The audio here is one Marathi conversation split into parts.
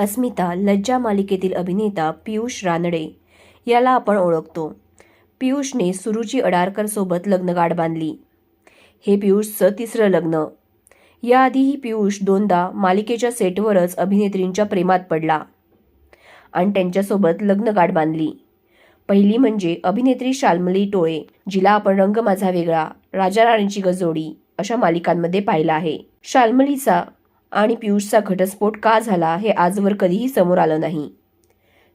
अस्मिता लज्जा मालिकेतील अभिनेता पियुष रानडे याला आपण ओळखतो. पियुषने सुरुची अडारकरसोबत लग्नगाठ बांधली. हे पियुषचं तिसरं लग्न. याआधीही पियुष दोनदा मालिकेच्या सेटवरच अभिनेत्रींच्या प्रेमात पडला आणि त्यांच्यासोबत लग्नगाठ बांधली. पहिली म्हणजे अभिनेत्री शाल्मली टोळे जिला आपण रंग माझा वेगळा राजा राणीची गजोडी अशा मालिकांमध्ये पाहिला आहे. शाल्मलीचा आणि पियुषचा घटस्फोट का झाला हे आजवर कधीही समोर आलं नाही.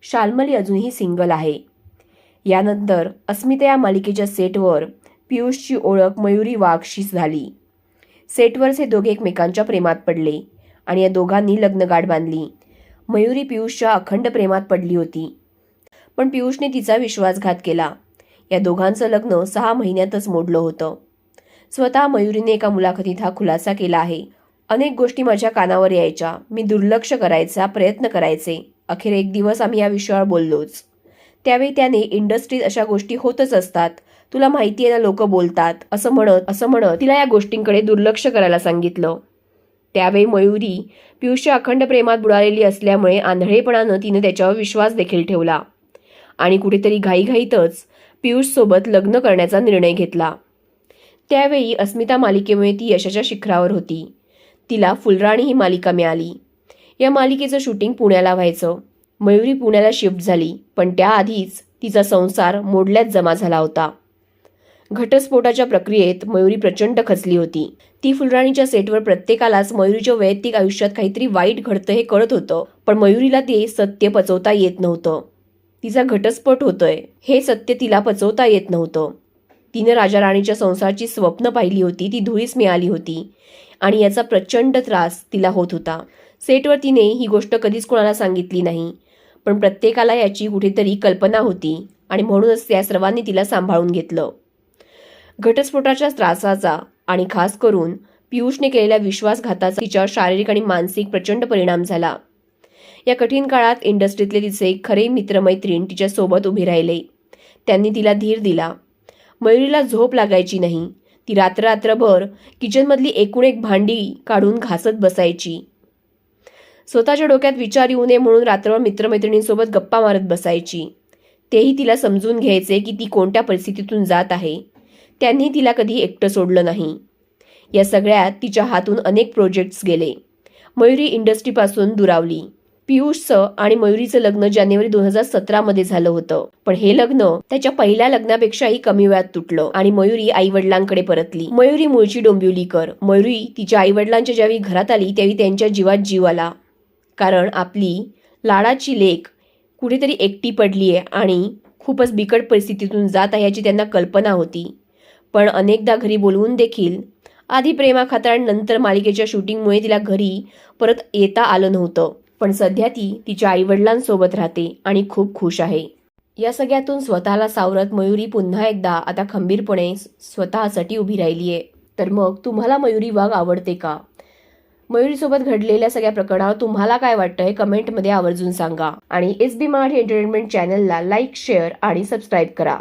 शाल्मली अजूनही सिंगल आहे. यानंतर अस्मिता या मालिकेच्या सेटवर पियुषची ओळख मयुरी वाघशी झाली. सेटवरच हे दोघे एकमेकांच्या प्रेमात पडले आणि या दोघांनी लग्नगाठ बांधली. मयुरी पियुषच्या अखंड प्रेमात पडली होती. पण पियुषने तिचा विश्वासघात केला. या दोघांचं लग्न सहा महिन्यातच मोडलं होतं. स्वतः मयुरीने एका मुलाखतीत हा खुलासा केला आहे. अनेक गोष्टी माझ्या कानावर यायच्या. मी दुर्लक्ष करायचा प्रयत्न करायचे. अखेर एक दिवस आम्ही या विषयावर बोललोच. त्यावेळी त्याने इंडस्ट्रीत अशा गोष्टी होतच असतात. तुला माहिती आहे ना लोक बोलतात. असं म्हणत असं म्हणत तिला या गोष्टींकडे दुर्लक्ष करायला सांगितलं. त्यावेळी मयुरी पियुषच्या अखंड प्रेमात बुडालेली असल्यामुळे आंधळेपणानं तिने त्याच्यावर विश्वास देखील ठेवला. आणि कुठेतरी घाईघाईतच पियुषसोबत लग्न करण्याचा निर्णय घेतला. त्यावेळी अस्मिता मालिकेमुळे ती यशाच्या शिखरावर होती. तिला फुलराणी ही मालिका मिळाली. या मालिकेचं शूटिंग पुण्याला व्हायचं. मयुरी पुण्याला शिफ्ट झाली पण त्याआधीच तिचा संसार मोडल्यात जमा झाला होता. घटस्फोटाच्या प्रक्रियेत मयुरी प्रचंड खचली होती. ती फुलराणीच्या सेटवर प्रत्येकालाच मयुरीच्या वैयक्तिक आयुष्यात काहीतरी वाईट घडतं हे कळत होतं पण मयुरीला ते सत्य पचवता येत नव्हतं. तिचा घटस्फोट होतोय हे सत्य तिला पचवता येत नव्हतं. तिने राजा राणीच्या संसाराची स्वप्न पाहिली होती ती धुळीस मिळाली होती. आणि याचा प्रचंड त्रास तिला होत होता. सेटवर तिने ही गोष्ट कधीच कोणाला सांगितली नाही. पण प्रत्येकाला याची कुठेतरी कल्पना होती आणि म्हणूनच त्या सर्वांनी तिला सांभाळून घेतलं. घटस्फोटाच्या त्रासाचा आणि खास करून पियुषने केलेल्या विश्वासघाताचा तिच्यावर शारीरिक आणि मानसिक प्रचंड परिणाम झाला. या कठीण काळात इंडस्ट्रीतले तिचे खरे मित्रमैत्रीण तिच्यासोबत उभे राहिले. त्यांनी तिला धीर दिला. मयुरीला झोप लागायची नाही. ती रात्र रात्रभर किचनमधली एकूण एक भांडी काढून घासत बसायची. स्वतःच्या डोक्यात विचार येऊ नये म्हणून रात्रभर मित्रमैत्रिणींसोबत गप्पा मारत बसायची. तेही तिला समजून घ्यायचे की ती कोणत्या परिस्थितीतून जात आहे. त्यांनी तिला कधी एकटं सोडलं नाही. या सगळ्यात तिच्या हातून अनेक प्रोजेक्ट्स गेले. मयुरी इंडस्ट्रीपासून दुरावली. पियुषचं आणि मयुरीचं लग्न जानेवारी दोन हजार सतरामध्ये झालं होतं. पण हे लग्न त्याच्या पहिल्या लग्नापेक्षाही कमी वेळात तुटलं आणि मयुरी आई वडिलांकडे परतली. मयुरी मूळची डोंबिवलीकर मयुरी तिच्या आई वडिलांच्या ज्यावेळी घरात आली त्यावेळी त्यांच्या जीवात जीव आला. कारण आपली लाडाची लेक कुठेतरी एकटी पडली आहे आणि खूपच बिकट परिस्थितीतून जात आहे याची त्यांना कल्पना होती. पण अनेकदा घरी बोलवून देखील आधी प्रेमाखातर आणि नंतर मालिकेच्या शूटिंगमुळे तिला घरी परत येता आलं नव्हतं. पण सध्या ती तिच्या आईवडिलांसोबत राहते आणि खूप खुश आहे. या सगळ्यातून स्वतःला सावरत मयुरी पुन्हा एकदा आता खंबीरपणे स्वतःसाठी उभी राहिली आहे तर मग तुम्हाला मयुरी वाघ आवडते का? मयुरीसोबत घडलेल्या सगळ्या प्रकरणावर तुम्हाला काय वाटतं हे कमेंटमध्ये आवर्जून सांगा. आणि एस बी मराठी एंटरटेनमेंट चॅनलला लाईक शेअर आणि सबस्क्राईब करा.